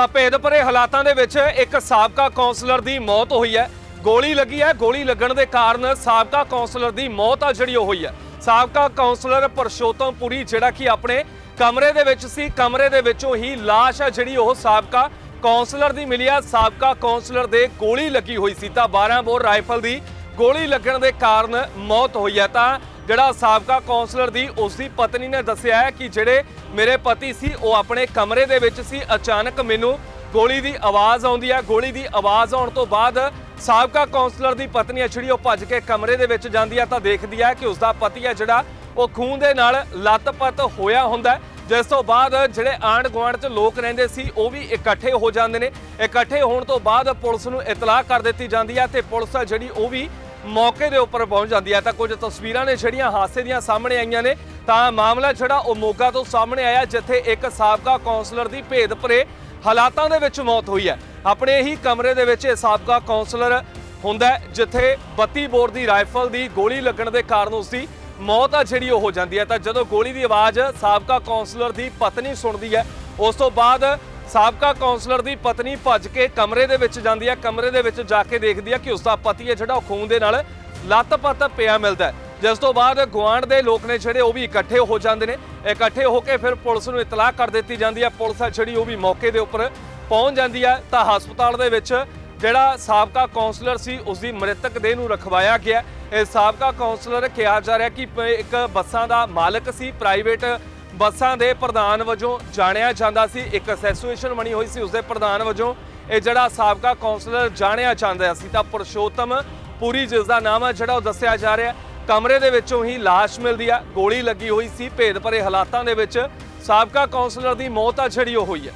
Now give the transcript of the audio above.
ਤਾਂ ਭੇਦ ਭਰੇ ਹਾਲਾਤਾਂ ਦੇ ਵਿੱਚ ਇੱਕ ਸਾਬਕਾ ਕਾਉਂਸਲਰ ਦੀ ਮੌਤ ਹੋਈ ਹੈ। ਗੋਲੀ ਲੱਗੀ ਹੈ। ਗੋਲੀ ਲੱਗਣ ਦੇ ਕਾਰਨ ਸਾਬਕਾ ਕਾਉਂਸਲਰ ਦੀ ਮੌਤ ਆ ਜਿਹੜੀ ਉਹ ਹੋਈ ਹੈ। ਸਾਬਕਾ ਕਾਉਂਸਲਰ ਪਰਸ਼ੋਤਮ ਪੁਰੀ, ਜਿਹੜਾ ਕਿ ਆਪਣੇ ਕਮਰੇ ਦੇ ਵਿੱਚ ਸੀ, ਕਮਰੇ ਦੇ ਵਿੱਚੋਂ ਹੀ ਲਾਸ਼ ਆ ਜਿਹੜੀ ਉਹ ਸਾਬਕਾ ਕਾਉਂਸਲਰ ਦੀ ਮਿਲੀ ਆ। ਸਾਬਕਾ ਕਾਉਂਸਲਰ ਦੇ ਗੋਲੀ ਲੱਗੀ ਹੋਈ ਸੀ ਤਾਂ 12 ਬੋਰ ਰਾਈਫਲ ਦੀ ਗੋਲੀ ਲੱਗਣ ਦੇ ਕਾਰਨ ਮੌਤ ਹੋਈ ਹੈ ਤਾਂ ਜਿਹੜਾ ਸਾਬਕਾ ਕਾਉਂਸਲਰ ਦੀ ਉਸ ਦੀ ਪਤਨੀ ਨੇ ਦੱਸਿਆ ਹੈ ਕਿ ਜਿਹੜੇ ਮੇਰੇ ਪਤੀ ਸੀ, ਉਹ ਆਪਣੇ ਕਮਰੇ ਦੇ ਵਿੱਚ ਸੀ। ਅਚਾਨਕ ਮੈਨੂੰ ਗੋਲੀ ਦੀ ਆਵਾਜ਼ ਆਉਂਦੀ ਹੈ। ਗੋਲੀ ਦੀ ਆਵਾਜ਼ ਆਉਣ ਤੋਂ ਬਾਅਦ ਸਾਬਕਾ ਕਾਉਂਸਲਰ ਦੀ ਪਤਨੀ ਹੈ, ਜਿਹੜੀ ਉਹ ਭੱਜ ਕੇ ਕਮਰੇ ਦੇ ਵਿੱਚ ਜਾਂਦੀ ਹੈ ਤਾਂ ਦੇਖਦੀ ਹੈ ਕਿ ਉਸ ਦਾ ਪਤੀ ਹੈ ਜਿਹੜਾ ਉਹ ਖੂਨ ਦੇ ਨਾਲ ਲੱਤ-ਪੱਤ ਹੋਇਆ ਹੁੰਦਾ ਜਿਸ ਤੋਂ ਬਾਅਦ ਜਿਹੜੇ ਆਂਢ ਗੁਆਂਢ 'ਚ ਲੋਕ ਰਹਿੰਦੇ ਸੀ, ਉਹ ਵੀ ਇਕੱਠੇ ਹੋ ਜਾਂਦੇ ਨੇ। ਇਕੱਠੇ ਹੋਣ ਤੋਂ ਬਾਅਦ ਪੁਲਿਸ ਨੂੰ ਇਤਲਾਹ ਕਰ ਦਿੱਤੀ ਜਾਂਦੀ ਹੈ ਤੇ ਪੁਲਿਸ ਜਿਹੜੀ ਉਹ ਵੀ ਮੌਕੇ ਦੇ ਉੱਪਰ ਪਹੁੰਚ ਜਾਂਦੀ ਹੈ। ਤਾਂ ਕੁਝ ਤਸਵੀਰਾਂ ਨੇ ਜਿਹੜੀਆਂ ਹਾਦਸੇ ਦੀਆਂ ਸਾਹਮਣੇ ਆਈਆਂ ਨੇ। ਤਾਂ ਮਾਮਲਾ ਜਿਹੜਾ ਉਹ ਮੋਗਾ ਤੋਂ ਸਾਹਮਣੇ ਆਇਆ, ਜਿੱਥੇ ਇੱਕ ਸਾਬਕਾ ਕੌਂਸਲਰ ਦੀ ਭੇਦ ਭਰੇ ਹਾਲਾਤਾਂ ਦੇ ਵਿੱਚ ਮੌਤ ਹੋਈ ਹੈ। ਆਪਣੇ ਹੀ ਕਮਰੇ ਦੇ ਵਿੱਚ ਇਹ ਸਾਬਕਾ ਕੌਂਸਲਰ ਹੁੰਦਾ ਜਿੱਥੇ 32 ਬੋਰ ਦੀ ਰਾਈਫਲ ਦੀ ਗੋਲੀ ਲੱਗਣ ਦੇ ਕਾਰਨ ਉਸ ਦੀ ਮੌਤ ਆ ਜਿਹੜੀ ਉਹ ਹੋ ਜਾਂਦੀ ਹੈ। ਤਾਂ ਜਦੋਂ ਗੋਲੀ ਦੀ ਆਵਾਜ਼ ਸਾਬਕਾ ਕਾਉਂਸਲਰ ਦੀ ਪਤਨੀ ਸੁਣਦੀ ਹੈ, ਉਸ ਤੋਂ ਬਾਅਦ ਸਾਬਕਾ ਕਾਉਂਸਲਰ ਦੀ ਪਤਨੀ ਭੱਜ ਕੇ ਕਮਰੇ ਦੇ ਵਿੱਚ ਜਾਂਦੀ ਹੈ। ਕਮਰੇ ਦੇ ਵਿੱਚ ਜਾ ਕੇ ਦੇਖਦੀ ਹੈ ਕਿ ਉਸ ਦਾ ਪਤੀ ਹੈ ਜਿਹੜਾ ਉਹ ਖੂਨ ਦੇ ਨਾਲ ਲੱਤ-ਪੱਤ ਪਿਆ ਮਿਲਦਾ ਜਿਸ ਤੋਂ ਬਾਅਦ ਗੁਆਂਢ ਦੇ ਲੋਕ ਨੇ ਜਿਹੜੇ ਉਹ ਵੀ ਇਕੱਠੇ ਹੋ ਜਾਂਦੇ ਨੇ। ਇਕੱਠੇ ਹੋ ਕੇ ਫਿਰ ਪੁਲਿਸ ਨੂੰ ਇਤਲਾਹ ਕਰ ਦਿੱਤੀ ਜਾਂਦੀ ਹੈ। ਪੁਲਿਸ ਆ ਜਿਹੜੀ ਉਹ ਵੀ ਮੌਕੇ ਦੇ ਉੱਪਰ ਪਹੁੰਚ ਜਾਂਦੀ ਹੈ। ਤਾਂ ਹਸਪਤਾਲ ਦੇ ਵਿੱਚ ਜਿਹੜਾ ਸਾਬਕਾ ਕਾਉਂਸਲਰ ਸੀ ਉਸ ਦੀ ਮ੍ਰਿਤਕ ਦੇਹ ਨੂੰ ਰਖਵਾਇਆ ਗਿਆ ਇਹ ਸਾਬਕਾ ਕਾਉਂਸਲਰ ਕਿਹਾ ਜਾ ਰਿਹਾ ਕਿ ਇੱਕ ਬੱਸਾਂ ਦਾ ਮਾਲਕ ਸੀ, ਪ੍ਰਾਈਵੇਟ ਬੱਸਾਂ ਦੇ ਪ੍ਰਧਾਨ ਵਜੋਂ ਜਾਣਿਆ ਜਾਂਦਾ ਸੀ। ਇੱਕ ਐਸੋਸੀਏਸ਼ਨ ਬਣੀ ਹੋਈ ਸੀ ਉਸ ਦੇ ਪ੍ਰਧਾਨ ਵਜੋਂ। ਇਹ ਜਿਹੜਾ ਸਾਬਕਾ ਕਾਉਂਸਲਰ ਜਾਣਿਆ ਜਾਂਦਾ ਸੀ, ਤਾਂ ਪੁਰਸ਼ੋਤਮ ਪੂਰੀ, ਜਿਸ ਦਾ ਨਾਮ ਹੈ, ਜਿਹੜਾ ਉਹ ਦੱਸਿਆ ਜਾ ਰਿਹਾ ਕਮਰੇ ਦੇ ਵਿੱਚੋਂ ਹੀ ਲਾਸ਼ ਮਿਲਦੀ ਆ, ਗੋਲੀ ਲੱਗੀ ਹੋਈ ਸੀ। ਭੇਦ ਭਰੇ ਹਾਲਾਤਾਂ ਦੇ ਵਿੱਚ ਸਾਬਕਾ ਕਾਉਂਸਲਰ ਦੀ ਮੌਤ ਆ, ਜਿਹੜੀ ਉਹ ਹੋਈ ਹੈ।